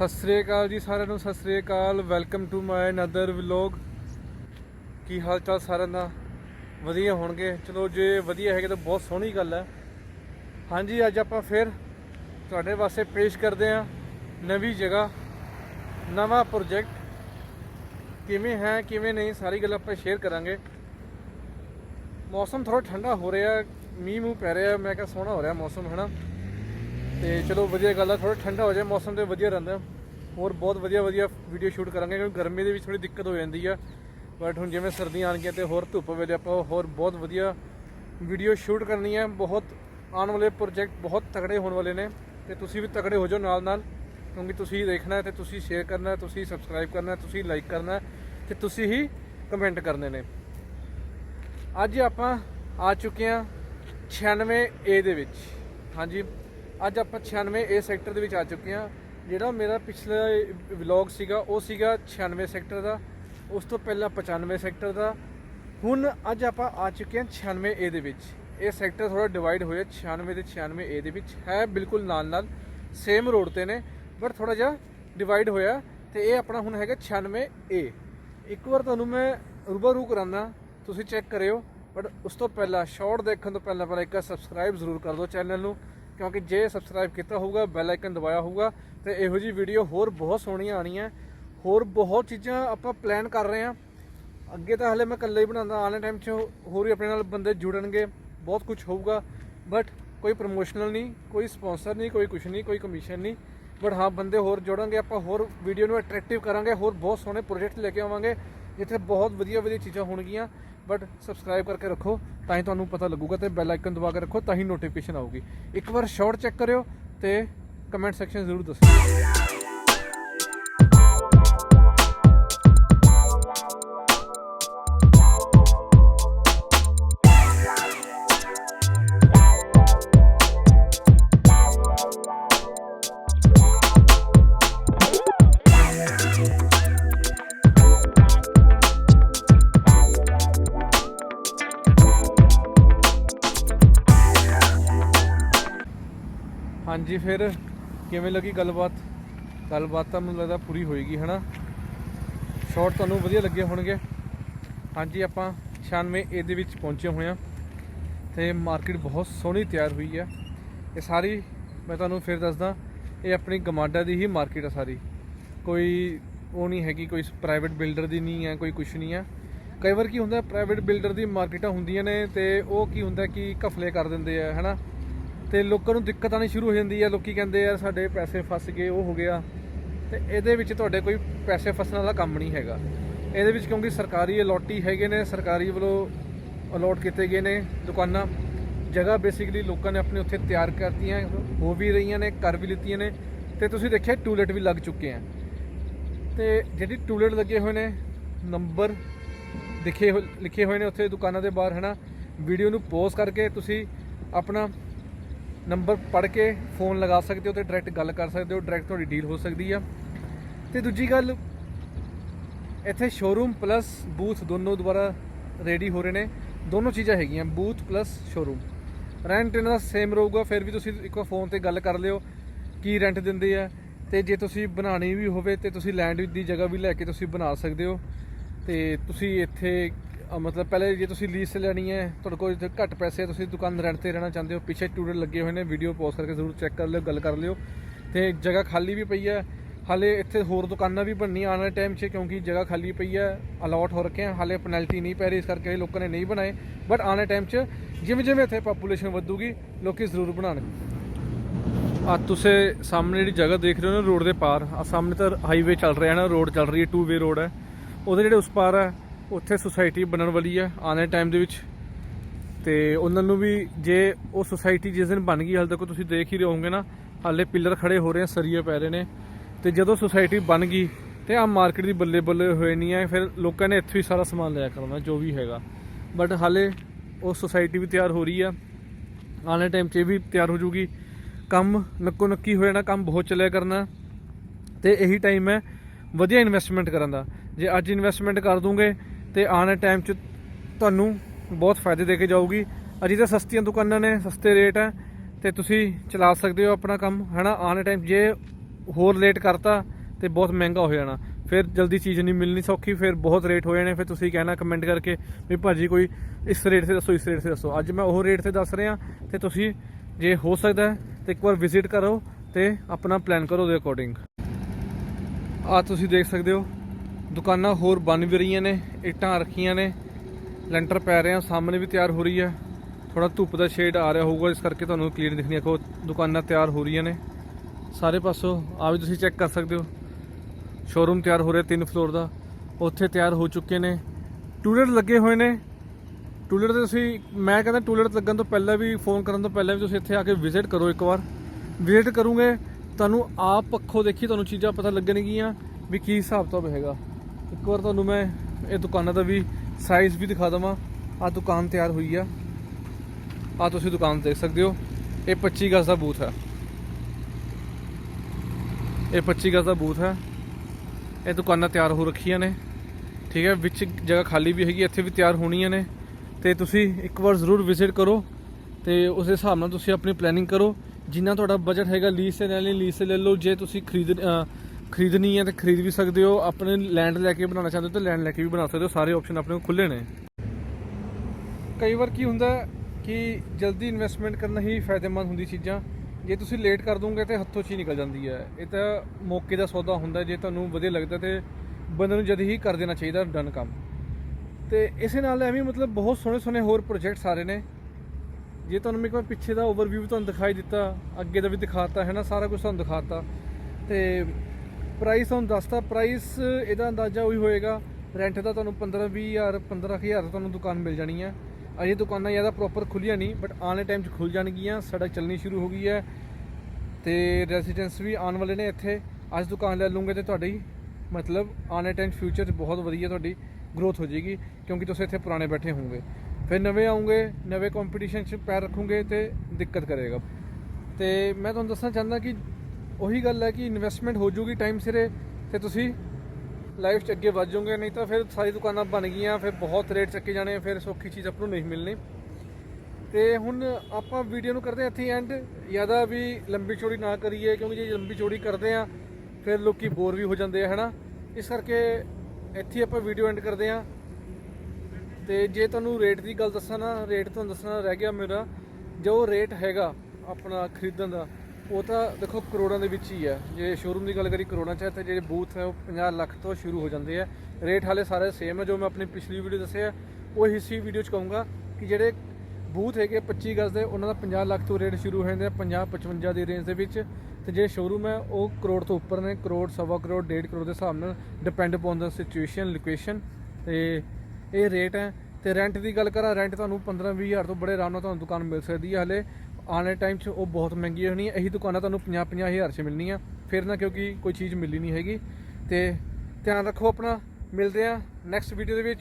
ਸਤਿ ਸ੍ਰੀ ਅਕਾਲ ਜੀ ਸਾਰਿਆਂ ਨੂੰ, ਸਤਿ ਸ੍ਰੀ ਅਕਾਲ। Welcome to my another vlog ਕੀ ਹਾਲ ਚਾਲ ਸਾਰਿਆਂ ਦਾ? ਵਧੀਆ ਹੋਣਗੇ। ਚਲੋ ਜੇ ਵਧੀਆ ਹੈਗੇ ਤਾਂ ਬਹੁਤ ਸੋਹਣੀ ਗੱਲ ਹੈ। ਹਾਂਜੀ, ਅੱਜ ਆਪਾਂ ਫਿਰ ਤੁਹਾਡੇ ਵਾਸਤੇ ਪੇਸ਼ ਕਰਦੇ ਹਾਂ ਨਵੀਂ ਜਗ੍ਹਾ, ਨਵਾਂ ਪ੍ਰੋਜੈਕਟ ਕਿਵੇਂ ਹੈ, ਕਿਵੇਂ ਨਹੀਂ, ਸਾਰੀ ਗੱਲ ਆਪਾਂ ਸ਼ੇਅਰ ਕਰਾਂਗੇ। ਮੌਸਮ ਥੋੜਾ ਠੰਡਾ ਹੋ ਰਿਹਾ ਮੀਂਹ ਮੂੰਹ ਪੈ ਰਿਹਾ, ਮੈਂ ਕਿਹਾ ਸੋਹਣਾ ਹੋ ਰਿਹਾ ਮੌਸਮ ਹੈ ਨਾ ਤੇ ਚਲੋ ਵਧੀਆ ਗੱਲ ਆ ਥੋੜਾ ਠੰਡਾ ਹੋ ਜਾਏ, ਮੌਸਮ ਤੇ ਵਧੀਆ ਰਹਿੰਦਾ। ਹੋਰ ਬਹੁਤ ਵਧੀਆ ਵਧੀਆ ਵੀਡੀਓ ਸ਼ੂਟ ਕਰਾਂਗੇ, ਕਿਉਂਕਿ ਗਰਮੀ ਦੇ ਵਿੱਚ ਥੋੜੀ ਦਿੱਕਤ ਹੋ ਜਾਂਦੀ ਆ। ਬਟ ਹੁਣ ਜਿਵੇਂ ਸਰਦੀਆਂ ਆਣਗੀਆਂ ਤੇ ਹੋਰ ਧੁੱਪ ਵੇਲੇ ਆਪਾਂ ਹੋਰ ਬਹੁਤ ਵਧੀਆ ਵੀਡੀਓ ਸ਼ੂਟ ਕਰਨੀ ਹੈ ਬਹੁਤ ਆਉਣ ਵਾਲੇ ਪ੍ਰੋਜੈਕਟ ਬਹੁਤ ਤਕੜੇ ਹੋਣ ਵਾਲੇ ਨੇ ਤੇ ਤੁਸੀਂ ਵੀ ਤਕੜੇ ਹੋ ਜਾਓ ਨਾਲ ਨਾਲ, ਕਿਉਂਕਿ ਤੁਸੀਂ ਦੇਖਣਾ ਹੈ ਤੇ ਤੁਸੀਂ ਸ਼ੇਅਰ ਕਰਨਾ, ਤੁਸੀਂ ਸਬਸਕ੍ਰਾਈਬ ਕਰਨਾ, ਤੁਸੀਂ ਲਾਈਕ ਕਰਨਾ ਹੈ ਤੇ ਤੁਸੀਂ ਹੀ ਕਮੈਂਟ ਕਰਨੇ ਨੇ। ਅੱਜ ਆਪਾਂ ਆ ਚੁੱਕੇ ਹਾਂ 96 ਏ ਦੇ ਵਿੱਚ। ਹਾਂਜੀ। ਅੱਜ ਆਪਾਂ 96 ਏ ਸੈਕਟਰ ਦੇ ਵਿੱਚ ਆ ਚੁੱਕੇ ਹਾਂ। ਜਿਹੜਾ ਮੇਰਾ ਪਿਛਲਾ ਵਲੌਗ ਸੀਗਾ, ਉਹ ਸੀਗਾ 96 ਸੈਕਟਰ ਦਾ। ਉਸ ਤੋਂ ਪਹਿਲਾਂ 95 ਸੈਕਟਰ ਦਾ। ਹੁਣ ਅੱਜ ਆਪਾਂ ਆ ਚੁੱਕੇ ਹਾਂ 96 ਏ ਦੇ ਵਿੱਚ। ਇਹ ਸੈਕਟਰ ਥੋੜਾ ਡਿਵਾਈਡ ਹੋਇਆ 96 ਤੇ 96 ਏ ਦੇ ਵਿੱਚ। ਹੈ ਬਿਲਕੁਲ ਨਾਲ ਨਾਲ ਸੇਮ ਰੋਡ ਤੇ ਨੇ ਪਰ ਥੋੜਾ ਜਿਹਾ ਡਿਵਾਈਡ ਹੋਇਆ ਤੇ ਇਹ ਆਪਣਾ ਹੁਣ ਹੈਗਾ 96 ਏ ਇੱਕ ਵਾਰ ਤੁਹਾਨੂੰ ਮੈਂ ਰੂਬਰੂ ਕਰਾਨਾ, ਤੁਸੀਂ ਚੈੱਕ ਕਰਿਓ ਬਟ ਉਸ ਤੋਂ ਪਹਿਲਾਂ ਸ਼ਾਰਟ ਦੇਖਣ ਤੋਂ ਪਹਿਲਾਂ ਪਹਿਲਾਂ ਇੱਕ ਸਬਸਕ੍ਰਾਈਬ ਜ਼ਰੂਰ ਕਰ ਦਿਓ ਚੈਨਲ ਨੂੰ। ਕਿਉਂਕਿ ਜੇ ਸਬਸਕ੍ਰਾਈਬ ਕੀਤਾ ਹੋਊਗਾ ਬੈਲ ਆਈਕਨ ਦਬਾਇਆ ਹੋਊਗਾ, ਤੇ ਇਹੋ ਜੀ ਵੀਡੀਓ ਹੋਰ ਬਹੁਤ ਸੋਹਣੀਆਂ ਆਣੀਆਂ ਹੋਰ ਬਹੁਤ ਚੀਜ਼ਾਂ ਆਪਾਂ ਪਲਾਨ ਕਰ ਰਹੇ ਹਾਂ। ਅੱਗੇ ਤਾਂ ਹਲੇ ਮੈਂ ਇਕੱਲੇ ਹੀ ਬਣਾਉਂਦਾ, ਆਉਣ ਵਾਲੇ ਟਾਈਮ 'ਚ ਹੋਰ ਵੀ ਆਪਣੇ ਨਾਲ ਬੰਦੇ ਜੁੜਨਗੇ, ਬਹੁਤ ਕੁਝ ਹੋਊਗਾ। ਬਟ ਕੋਈ ਪ੍ਰੋਮੋਸ਼ਨਲ ਨਹੀਂ, ਕੋਈ ਸਪਾਂਸਰ ਨਹੀਂ, ਕੋਈ ਕੁਝ ਨਹੀਂ, ਕੋਈ ਕਮਿਸ਼ਨ ਨਹੀਂ। ਬਟ ਹਾਂ, ਬੰਦੇ ਹੋਰ ਜੋੜਾਂਗੇ ਆਪਾਂ ਹੋਰ ਵੀਡੀਓ ਨੂੰ ਅਟਰੈਕਟਿਵ ਕਰਾਂਗੇ, ਹੋਰ ਬਹੁਤ ਸੋਹਣੇ ਪ੍ਰੋਜੈਕਟ ਲੈ ਕੇ ਆਵਾਂਗੇ। ਇੱਥੇ ਬਹੁਤ ਵਧੀਆ ਵਧੀਆ ਚੀਜ਼ਾਂ ਹੋਣਗੀਆਂ ਬਟ ਸਬਸਕ੍ਰਾਈਬ ਕਰਕੇ ਰੱਖੋ, ਤਾਂ ਹੀ ਤੁਹਾਨੂੰ ਪਤਾ ਲੱਗੂਗਾ ਤੇ ਬੈਲ ਆਈਕਨ ਦਬਾ ਕੇ ਰੱਖੋ, ਤਾਂ ਹੀ ਨੋਟੀਫਿਕੇਸ਼ਨ ਆਊਗੀ। ਇੱਕ ਵਾਰ ਸ਼ਾਰਟ ਚੈੱਕ ਕਰਿਓ ਤੇ ਕਮੈਂਟ ਸੈਕਸ਼ਨ ਜ਼ਰੂਰ ਦੱਸਿਓ ਹਾਂਜੀ, ਫਿਰ ਕਿਵੇਂ ਲੱਗੀ ਗੱਲਬਾਤ? ਗੱਲਬਾਤ ਤਾਂ ਮੈਨੂੰ ਲੱਗਦਾ ਪੂਰੀ ਹੋਏਗੀ, ਹਨਾ? ਸ਼ਾਰਟ ਤੁਹਾਨੂੰ ਵਧੀਆ ਲੱਗੇ ਹੋਣਗੇ। ਹਾਂਜੀ, ਆਪਾਂ 96 ਏ ਦੇ ਵਿੱਚ ਪਹੁੰਚੇ ਹੋਏ ਹਾਂ। ਤੇ ਮਾਰਕੀਟ ਬਹੁਤ ਸੋਹਣੀ ਤਿਆਰ ਹੋਈ ਹੈ ਇਹ ਸਾਰੀ, ਮੈਂ ਤੁਹਾਨੂੰ ਫਿਰ ਦੱਸਦਾ, ਇਹ ਆਪਣੀ ਗਮਾਡਾ ਦੀ ਹੀ ਮਾਰਕੀਟ ਆ ਸਾਰੀ। ਕੋਈ ਉਹ ਨਹੀਂ ਹੈਗੀ, ਕੋਈ ਪ੍ਰਾਈਵੇਟ ਬਿਲਡਰ ਦੀ ਨਹੀਂ ਹੈ ਕੋਈ ਕੁਛ ਨਹੀਂ ਹੈ ਕਈ ਵਾਰ ਕੀ ਹੁੰਦਾ ਪ੍ਰਾਈਵੇਟ ਬਿਲਡਰ ਦੀ ਮਾਰਕੀਟਾਂ ਹੁੰਦੀਆਂ ਨੇ ਤੇ ਉਹ ਕੀ ਹੁੰਦਾ ਕਿ ਘਫਲੇ ਕਰ ਦਿੰਦੇ ਆ, ਹਨਾ? ਤੇ ਲੋਕਾਂ ਨੂੰ ਦਿੱਕਤ ਆਣੀ ਸ਼ੁਰੂ ਹੋ ਜਾਂਦੀ ਹੈ ਲੋਕੀ ਕਹਿੰਦੇ ਯਾਰ ਸਾਡੇ ਪੈਸੇ ਫਸ ਗਏ, ਉਹ ਹੋ ਗਿਆ। ਤੇ ਇਹਦੇ ਵਿੱਚ ਤੁਹਾਡੇ ਕੋਈ ਪੈਸੇ ਫਸਣ ਵਾਲਾ ਕੰਮ ਨਹੀਂ ਹੈਗਾ। ਇਹਦੇ ਵਿੱਚ ਕਿਉਂਕਿ ਸਰਕਾਰੀ ਅਲੋਟੀ ਹੈਗੇ ਨੇ, ਸਰਕਾਰੀ ਵੱਲੋਂ ਅਲੋਟ ਕੀਤੇ ਗਏ ਨੇ ਦੁਕਾਨਾਂ। ਜਗ੍ਹਾ ਬੇਸਿਕਲੀ ਲੋਕਾਂ ਨੇ ਆਪਣੇ ਉੱਥੇ ਤਿਆਰ ਕਰਤੀਆਂ, ਹੋ ਵੀ ਰਹੀਆਂ ਨੇ, ਕਰ ਵੀ ਲਿੱਤੀਆਂ ਨੇ। ਤੇ ਤੁਸੀਂ ਦੇਖਿਆ ਟੂਲੇਟ ਵੀ ਲੱਗ ਚੁੱਕੇ ਆ। ਤੇ ਜਿਹੜੀ ਟੂਲੇਟ ਲੱਗੇ ਹੋਏ ਨੇ ਨੰਬਰ ਦਿਖੇ ਹੋਏ, ਲਿਖੇ ਹੋਏ ਨੇ ਉੱਥੇ ਦੁਕਾਨਾਂ ਦੇ ਬਾਹਰ, ਹਨਾ। ਵੀਡੀਓ ਨੂੰ ਪੋਜ਼ ਕਰਕੇ ਤੁਸੀਂ ਆਪਣਾ ਨੰਬਰ ਪੜ੍ਹ ਕੇ ਫੋਨ ਲਗਾ ਸਕਦੇ ਹੋ ਤੇ ਡਾਇਰੈਕਟ ਗੱਲ ਕਰ ਸਕਦੇ ਹੋ ਡਾਇਰੈਕਟ ਤੁਹਾਡੀ ਡੀਲ ਹੋ ਸਕਦੀ ਆ। ਤੇ ਦੂਜੀ ਗੱਲ, ਇੱਥੇ ਸ਼ੋਰੂਮ ਪਲੱਸ ਬੂਥ ਦੋਨੋਂ ਦੁਬਾਰਾ ਰੈਡੀ ਹੋ ਰਹੇ ਨੇ। ਦੋਨੋਂ ਚੀਜ਼ਾਂ ਹੈਗੀਆਂ ਬੂਥ ਪਲੱਸ ਸ਼ੋਰੂਮ ਰੈਂਟ ਇਹਨਾਂ ਦਾ ਸੇਮ ਰਹੂਗਾ, ਫਿਰ ਵੀ ਤੁਸੀਂ ਇੱਕ ਵਾਰ ਫੋਨ ਤੇ ਗੱਲ ਕਰ ਲਿਓ ਕੀ ਰੈਂਟ ਦਿੰਦੇ ਆ। ਤੇ ਜੇ ਤੁਸੀਂ ਬਣਾਣੀ ਵੀ ਹੋਵੇ ਤੇ ਤੁਸੀਂ ਲੈਂਡ ਦੀ ਜਗ੍ਹਾ ਵੀ ਲੈ ਕੇ ਤੁਸੀਂ ਬਣਾ ਸਕਦੇ ਹੋ। ਤੇ ਤੁਸੀਂ ਇੱਥੇ ਅ, ਮਤਲਬ ਪਹਿਲੇ ਜੇ ਤੁਸੀਂ ਲੀਜ਼ ਤੇ ਲੈਣੀ ਹੈ ਤੁਹਾਡੇ ਕੋਲ ਜੇ ਘੱਟ ਪੈਸੇ ਆ, ਤੁਸੀਂ ਦੁਕਾਨ ਰੈਂਟ ਤੇ ਰਹਿਣਾ ਚਾਹੁੰਦੇ ਹੋ ਪਿੱਛੇ ਟੂਡਰ ਲੱਗੇ ਹੋਏ ਨੇ ਵੀਡੀਓ ਪੋਸਟ ਕਰਕੇ ਜ਼ਰੂਰ ਚੈੱਕ ਕਰ ਲਿਓ ਗੱਲ ਕਰ ਲਿਓ। ਤੇ ਜਗ੍ਹਾ ਖਾਲੀ ਵੀ ਪਈ ਹੈ ਹਾਲੇ ਇੱਥੇ ਹੋਰ ਦੁਕਾਨਾਂ ਵੀ ਬਣਨੀਆਂ ਆਉਣ ਵਾਲੇ ਟਾਈਮ 'ਚ ਕਿਉਂਕਿ ਜਗ੍ਹਾ ਖਾਲੀ ਪਈ ਹੈ ਅਲਾਟ ਹੋ ਰੱਖੇ ਆ ਹਾਲੇ ਪੈਨਲਟੀ ਨਹੀਂ ਪੈ ਰਹੀ ਇਸ ਕਰਕੇ ਲੋਕਾਂ ਨੇ ਨਹੀਂ ਬਣਾਏ। ਬਟ ਆਉਣ ਵਾਲੇ ਟਾਈਮ 'ਚ ਜਿਵੇਂ ਜਿਵੇਂ ਇੱਥੇ ਪਾਪੂਲੇਸ਼ਨ ਵਧੂਗੀ ਲੋਕੀ ਜ਼ਰੂਰ ਬਣਾਉਣਗੇ। ਆ ਤੁਸੀਂ ਸਾਹਮਣੇ ਜਿਹੜੀ ਜਗ੍ਹਾ ਦੇਖ ਰਹੇ ਹੋ ਨਾ ਰੋਡ ਦੇ ਪਾਰ ਆ ਸਾਹਮਣੇ ਤਾਂ ਹਾਈਵੇ ਚੱਲ ਰਿਹਾ ਨਾ ਰੋਡ ਚੱਲ ਰਹੀ ਹੈ ਟੂ ਵੇ ਰੋਡ ਹੈ। ਉਹਦੇ ਜਿਹੜੇ ਉਸ ਪਾਰ ਹੈ ਉੱਥੇ ਸੁਸਾਇਟੀ ਬਣਨ ਵਾਲੀ ਹੈ ਆਉਣ ਟਾਈਮ ਦੇ ਵਿੱਚ। ਤੇ ਉਹਨਾਂ ਨੂੰ ਵੀ ਜੇ ਉਹ ਸੁਸਾਇਟੀ ਜਿਸ ਦਿਨ ਬਣ ਗਈ, ਹਾਲੇ ਤੱਕ ਤੁਸੀਂ ਦੇਖ ਹੀ ਰਹੇ ਹੋਵੋਗੇ ਨਾ, ਹਾਲੇ ਪਿੱਲਰ ਖੜੇ ਹੋ ਰਹੇ ਆ, ਸਰੀਏ ਪੈ ਰਹੇ ਨੇ। ਤੇ ਜਦੋਂ ਸੁਸਾਇਟੀ ਬਣ ਗਈ, ਤੇ ਆ ਮਾਰਕੀਟ ਦੀ ਬੱਲੇ ਬੱਲੇ ਹੋਏ ਨਹੀਂ ਹੈ ਫਿਰ ਲੋਕਾਂ ਨੇ ਇੱਥੋਂ ਹੀ ਸਾਰਾ ਸਮਾਨ ਲਿਆ ਕਰਨਾ, ਜੋ ਵੀ ਹੈਗਾ। ਬਟ ਹਾਲੇ ਉਹ ਸੁਸਾਇਟੀ ਵੀ ਤਿਆਰ ਹੋ ਰਹੀ ਆ। ਆਉਣ ਟਾਈਮ 'ਚ ਇਹ ਵੀ ਤਿਆਰ ਹੋ ਜੂਗੀ। ਕੰਮ ਨੱਕੋ ਨੱਕੀ ਹੋ ਜਾਣਾ ਕੰਮ ਬਹੁਤ ਚੱਲਿਆ ਕਰਨਾ। ਤੇ ਇਹੀ ਟਾਈਮ ਹੈ ਵਧੀਆ ਇਨਵੈਸਟਮੈਂਟ ਕਰਨ ਦਾ। ਜੇ ਅੱਜ ਇਨਵੈਸਟਮੈਂਟ ਕਰ ਦੂੰਗੇ ਤੇ ਆਉਣ ਵਾਲੇ ਟਾਈਮ 'ਚ ਤੁਹਾਨੂੰ ਬਹੁਤ ਫਾਇਦੇ ਦੇ ਕੇ ਜਾਊਗੀ। ਅਜੇ ਤਾਂ ਸਸਤੀਆਂ ਦੁਕਾਨਾਂ ਨੇ, ਸਸਤੇ ਰੇਟ ਹੈ ਤੇ ਤੁਸੀਂ ਚਲਾ ਸਕਦੇ ਹੋ ਆਪਣਾ ਕੰਮ, ਹੈਨਾ? ਆਉਣ ਵਾਲੇ ਟਾਈਮ ਜੇ ਹੋਰ ਲੇਟ ਕਰਤਾ ਤੇ ਬਹੁਤ ਮਹਿੰਗਾ ਹੋ ਜਾਣਾ। ਫਿਰ ਜਲਦੀ ਚੀਜ਼ ਨਹੀਂ ਮਿਲਣੀ ਸੌਖੀ, ਫਿਰ ਬਹੁਤ ਰੇਟ ਹੋ ਜਾਣੇ। ਫਿਰ ਤੁਸੀਂ ਕਹਿਣਾ ਕਮੈਂਟ ਕਰਕੇ ਵੀ ਭਾਜੀ ਕੋਈ ਇਸ ਰੇਟ ਤੇ ਦੱਸੋ, ਇਸ ਰੇਟ ਤੇ ਦੱਸੋ। ਅੱਜ ਮੈਂ ਉਹ ਰੇਟ ਤੇ ਦੱਸ ਰਿਹਾ, ਤੇ ਤੁਸੀਂ ਜੇ ਹੋ ਸਕਦਾ ਹੈ, ਤੇ ਇੱਕ ਵਾਰ ਵਿਜ਼ਿਟ ਕਰੋ ਤੇ ਆਪਣਾ ਪਲਾਨ ਕਰੋ ਉਹਦੇ ਅਕੋਰਡਿੰਗ ਆ ਤੁਸੀਂ ਦੇਖ ਸਕਦੇ ਹੋ ਦੁਕਾਨਾਂ ਹੋਰ ਬਣ ਵੀ ਰਹੀਆਂ ਨੇ, ਇੱਟਾਂ ਰੱਖੀਆਂ ਨੇ, ਲੈਂਟਰ ਪੈ ਰਿਹਾ ਸਾਹਮਣੇ ਵੀ ਤਿਆਰ ਹੋ ਰਹੀ ਹੈ ਥੋੜਾ ਧੁੱਪ ਦਾ ਸ਼ੇਡ ਆ ਰਿਹਾ ਹੋਊਗਾ, ਇਸ ਕਰਕੇ ਤੁਹਾਨੂੰ ਕਲੀਅਰ ਦਿਖਣੀ ਆਖੋ ਦੁਕਾਨਾਂ ਤਿਆਰ ਹੋ ਰਹੀਆਂ ਨੇ। ਸਾਰੇ ਪਾਸੋਂ ਆ ਵੀ ਤੁਸੀਂ ਚੈੱਕ ਕਰ ਸਕਦੇ ਹੋ। ਸ਼ੋਰੂਮ ਤਿਆਰ ਹੋ ਰਿਹਾ ਤਿੰਨ ਫਲੋਰ ਦਾ। ਉੱਥੇ ਤਿਆਰ ਹੋ ਚੁੱਕੇ ਨੇ। ਟੂਲਰ ਲੱਗੇ ਹੋਏ ਨੇ। ਟੂਲਰ ਤੇ ਤੁਸੀਂ, ਮੈਂ ਕਹਿੰਦਾ ਟੂਲਰ ਲੱਗਣ ਤੋਂ ਪਹਿਲਾਂ ਵੀ ਫੋਨ ਕਰਨ ਤੋਂ ਪਹਿਲਾਂ ਵੀ ਤੁਸੀਂ ਇੱਥੇ ਆ ਕੇ ਵਿਜ਼ਿਟ ਕਰੋ ਇੱਕ ਵਾਰ। ਵਿਜ਼ਿਟ ਕਰੋਗੇ, ਤੁਹਾਨੂੰ ਆਪ ਪੱਖੋਂ ਦੇਖੀ ਤੁਹਾਨੂੰ ਚੀਜ਼ਾਂ ਪਤਾ ਲੱਗਣਗੀਆਂ ਵੀ ਕੀ ਹਿਸਾਬ ਕਿਤਾਬ ਹੈਗਾ। ਇੱਕ ਵਾਰ ਤੁਹਾਨੂੰ ਮੈਂ ਇਹ ਦੁਕਾਨਾਂ ਦਾ ਵੀ ਸਾਈਜ਼ ਵੀ ਦਿਖਾ ਦਵਾਂ। ਆ ਦੁਕਾਨ ਤਿਆਰ ਹੋਈ ਆ। ਆ ਤੁਸੀਂ ਦੁਕਾਨ ਦੇਖ ਸਕਦੇ ਹੋ। ਇਹ 25 ਗਜ਼ ਦਾ ਬੂਥ ਹੈ ਇਹ 25 ਗਜ਼ ਦਾ ਬੂਥ ਹੈ ਇਹ ਦੁਕਾਨਾਂ ਤਿਆਰ ਹੋ ਰੱਖੀਆਂ ਨੇ। ਠੀਕ ਹੈ, ਵਿੱਚ ਜਗ੍ਹਾ ਖਾਲੀ ਵੀ ਹੈਗੀ, ਇੱਥੇ ਵੀ ਤਿਆਰ ਹੋਣੀਆਂ ਨੇ। ਤੇ ਤੁਸੀਂ ਇੱਕ ਵਾਰ ਜ਼ਰੂਰ ਵਿਜ਼ਿਟ ਕਰੋ ਤੇ ਉਸ ਹਿਸਾਬ ਨਾਲ ਤੁਸੀਂ ਆਪਣੀ ਪਲੈਨਿੰਗ ਕਰੋ। ਜਿੰਨਾ ਤੁਹਾਡਾ ਬਜਟ ਹੈਗਾ ਲੀਜ਼ ਤੇ ਲੈ ਲਈ ਲੀਜ਼ ਤੇ ਲੈ ਲਓ। ਜੇ ਤੁਸੀਂ ਖਰੀਦ ਖਰੀਦਣੀ ਹੈ ਤਾਂ ਖਰੀਦ ਵੀ ਸਕਦੇ ਹੋ। ਆਪਣੇ ਲੈਂਡ ਲੈ ਕੇ ਬਣਾਉਣਾ ਚਾਹੁੰਦੇ ਹੋ ਤਾਂ ਲੈਂਡ ਲੈ ਕੇ ਵੀ ਬਣਾ ਸਕਦੇ ਹੋ। ਸਾਰੇ ਆਪਸ਼ਨ ਆਪਣੇ ਕੋਲ ਖੁੱਲੇ ਨੇ। ਕਈ ਵਾਰ ਕੀ ਹੁੰਦਾ ਕਿ ਜਲਦੀ ਇਨਵੈਸਟਮੈਂਟ ਕਰਨਾ ਹੀ ਫਾਇਦੇਮੰਦ ਹੁੰਦੀ ਚੀਜ਼ਾਂ। ਜੇ ਤੁਸੀਂ ਲੇਟ ਕਰ ਦੋਗੇ ਤੇ ਹੱਥੋਂ ਚੀ ਨਿਕਲ ਜਾਂਦੀ ਹੈ। ਇਹ ਤਾਂ ਮੌਕੇ ਦਾ ਸੌਦਾ ਹੁੰਦਾ, ਜੇ ਤੁਹਾਨੂੰ ਵਧੀਆ ਲੱਗਦਾ ਤੇ ਬੰਦੇ ਨੂੰ ਜਦ ਹੀ ਕਰ ਦੇਣਾ ਚਾਹੀਦਾ ਡਨ ਕੰਮ। ਤੇ ਇਸੇ ਨਾਲ ਐਵੇਂ ਮਤਲਬ ਬਹੁਤ ਸੋਹਣੇ ਸੋਹਣੇ ਹੋਰ ਪ੍ਰੋਜੈਕਟਸ ਆ ਰਹੇ ਨੇ। ਜੇ ਤੁਹਾਨੂੰ ਮੈਂ ਇੱਕ ਵਾਰ ਪਿੱਛੇ ਦਾ ਓਵਰਵਿਊ ਤੁਹਾਨੂੰ ਦਿਖਾਈ ਦਿੱਤਾ, ਅੱਗੇ ਦਾ ਵੀ ਦਿਖਾਤਾ, ਹੈ ਨਾ, ਸਾਰਾ ਕੁਝ ਤੁਹਾਨੂੰ ਦਿਖਾਤਾ। ਤੇ ਪ੍ਰਾਈਸ ਤੁਹਾਨੂੰ ਦੱਸਤਾ ਪ੍ਰਾਈਸ ਇਹਦਾ ਅੰਦਾਜ਼ਾ ਉਹੀ ਹੋਏਗਾ। ਰੈਂਟ ਦਾ ਤੁਹਾਨੂੰ 15 20000 15000 ਤੁਹਾਨੂੰ ਦੁਕਾਨ ਮਿਲ ਜਾਣੀ ਹੈ ਅਜੇ ਦੁਕਾਨਾਂ ਜ਼ਿਆਦਾ ਪ੍ਰੋਪਰ ਖੁੱਲੀਆਂ ਨਹੀਂ ਬਟ ਆਉਣ ਵਾਲੇ ਟਾਈਮ 'ਚ ਖੁੱਲ ਜਾਣਗੀਆਂ, ਸੜਕ ਚੱਲਣੀ ਸ਼ੁਰੂ ਹੋ ਗਈ ਹੈ। ਤੇ ਰੈਜ਼ੀਡੈਂਸ ਵੀ ਆਉਣ ਵਾਲੇ ਨੇ ਇੱਥੇ। ਅੱਜ ਦੁਕਾਨ ਲੈ ਲੂੰਗੇ ਤੇ ਤੁਹਾਡੀ ਮਤਲਬ ਆਉਣ ਵਾਲੇ ਟਾਈਮ ਫਿਊਚਰ 'ਚ ਬਹੁਤ ਵਧੀਆ ਤੁਹਾਡੀ ਗਰੋਥ ਹੋ ਜਾਏਗੀ, ਕਿਉਂਕਿ ਤੁਸੀਂ ਇੱਥੇ ਪੁਰਾਣੇ ਬੈਠੇ ਹੋਵੋਗੇ। ਫਿਰ ਨਵੇਂ ਆਉਂਗੇ, ਨਵੇਂ ਕੰਪੀਟੀਸ਼ਨ 'ਚ ਪੈਰ ਰੱਖੋਗੇ ਤੇ ਦਿੱਕਤ ਕਰੇਗਾ। ਤੇ ਮੈਂ ਤੁਹਾਨੂੰ ਦੱਸਣਾ ਚਾਹੁੰਦਾ ਕਿ ਉਹੀ ਗੱਲ ਹੈ ਕਿ ਇਨਵੈਸਟਮੈਂਟ ਹੋ ਜੂਗੀ ਟਾਈਮ ਸਿਰੇ, ਤੇ ਤੁਸੀਂ ਲਾਈਫ 'ਚ ਅੱਗੇ ਵੱਧ ਜਾਓਗੇ, ਨਹੀਂ ਤਾਂ ਫਿਰ ਸਾਰੀ ਦੁਕਾਨਾਂ ਬਣ ਗਈਆਂ, ਫਿਰ ਬਹੁਤ ਰੇਟ ਚੱਕੇ ਜਾਣੇ, ਫਿਰ ਸੌਖੀ ਚੀਜ਼ ਆਪਾਂ ਨੂੰ ਨਹੀਂ ਮਿਲਣੀ। ਤੇ ਹੁਣ ਆਪਾਂ ਵੀਡੀਓ ਨੂੰ ਕਰਦੇ ਹਾਂ ਇੱਥੇ ਐਂਡ ਜ਼ਿਆਦਾ ਵੀ ਲੰਬੀ ਚੋੜੀ ਨਾ ਕਰੀਏ, ਕਿਉਂਕਿ ਜੇ ਲੰਬੀ ਚੋੜੀ ਕਰਦੇ ਆ ਫਿਰ ਲੋਕੀ ਬੋਰ ਵੀ ਹੋ ਜਾਂਦੇ ਆ, ਹਨਾ? ਇਸ ਕਰਕੇ ਇੱਥੇ ਆਪਾਂ ਵੀਡੀਓ ਐਂਡ ਕਰਦੇ ਆ ਤੇ ਜੇ ਤੁਹਾਨੂੰ ਰੇਟ ਦੀ ਗੱਲ ਦੱਸਾਂ ਨਾ ਰੇਟ ਤੁਹਾਨੂੰ ਦੱਸਣਾ ਰਹਿ ਗਿਆ ਮੇਰਾ, ਜੋ ਰੇਟ ਹੈਗਾ ਆਪਣਾ ਖਰੀਦਣ ਦਾ ਉਹ ਤਾਂ ਦੇਖੋ ਕਰੋੜਾਂ ਦੇ ਵਿੱਚ ਹੀ ਹੈ। ਜੇ ਸ਼ੋਰੂਮ ਦੀ ਗੱਲ ਕਰੀ ਕਰੋੜਾਂ ਚ ਹੈ, ਤੇ ਜਿਹੜੇ ਬੂਥ ਹੈ, ਉਹ 50 ਲੱਖ ਤੋਂ ਸ਼ੁਰੂ ਹੋ ਜਾਂਦੇ ਆ। ਰੇਟ ਹਾਲੇ ਸਾਰੇ ਸੇਮ ਹੈ, ਜੋ ਮੈਂ ਆਪਣੀ ਪਿਛਲੀ ਵੀਡੀਓ ਦੱਸਿਆ। ਉਹ ਇਸੀ ਵੀਡੀਓ ਚ ਕਹੂੰਗਾ ਕਿ ਜਿਹੜੇ ਬੂਥ ਹੈਗੇ 25 ਗਜ਼ ਦੇ, ਉਹਨਾਂ ਦਾ 50 ਲੱਖ ਤੋਂ ਰੇਟ ਸ਼ੁਰੂ ਹੋ ਜਾਂਦੇ ਆ 50 55 ਦੀ ਰੇਂਜ ਦੇ ਵਿੱਚ। ਤੇ ਜਿਹੜੇ ਸ਼ੋਰੂਮ ਹੈ, ਉਹ ਕਰੋੜ ਤੋਂ ਉੱਪਰ ਨੇ, ਕਰੋੜ, ਸਵਾ ਕਰੋੜ, ਡੇਢ ਕਰੋੜ ਦੇ ਹਿਸਾਬ ਨਾਲ ਡਿਪੈਂਡ ਅਪਨ ਦਾ ਸਿਚੁਏਸ਼ਨ ਲੋਕੇਸ਼ਨ ਤੇ ਇਹ ਰੇਟ ਹੈ। ਤੇ ਰੈਂਟ ਦੀ ਗੱਲ ਕਰਾਂ ਰੈਂਟ ਤੁਹਾਨੂੰ 15 20 ਹਜ਼ਾਰ ਤੋਂ ਬੜੇ ਆਰਾਮ ਨਾਲ ਤੁਹਾਨੂੰ ਦੁਕਾਨ ਮਿਲ ਸਕਦੀ ਹੈ ਹਲੇ। ਆਉਣ ਵਾਲੇ ਟਾਈਮ 'ਚ ਉਹ ਬਹੁਤ ਮਹਿੰਗੀ ਹੋਣੀ ਹੈ। ਇਹੀ ਦੁਕਾਨਾਂ ਤੁਹਾਨੂੰ 50 50 ਹਜ਼ਾਰ 'ਚ ਮਿਲਣੀਆਂ। ਫਿਰ ਨਾ ਕਿਉਂਕਿ ਕੋਈ ਚੀਜ਼ ਮਿਲੀ ਨਹੀਂ ਹੈਗੀ। ਤੇ ਧਿਆਨ ਰੱਖੋ ਆਪਣਾ। ਮਿਲਦੇ ਆ ਨੈਕਸਟ ਵੀਡੀਓ ਦੇ ਵਿੱਚ।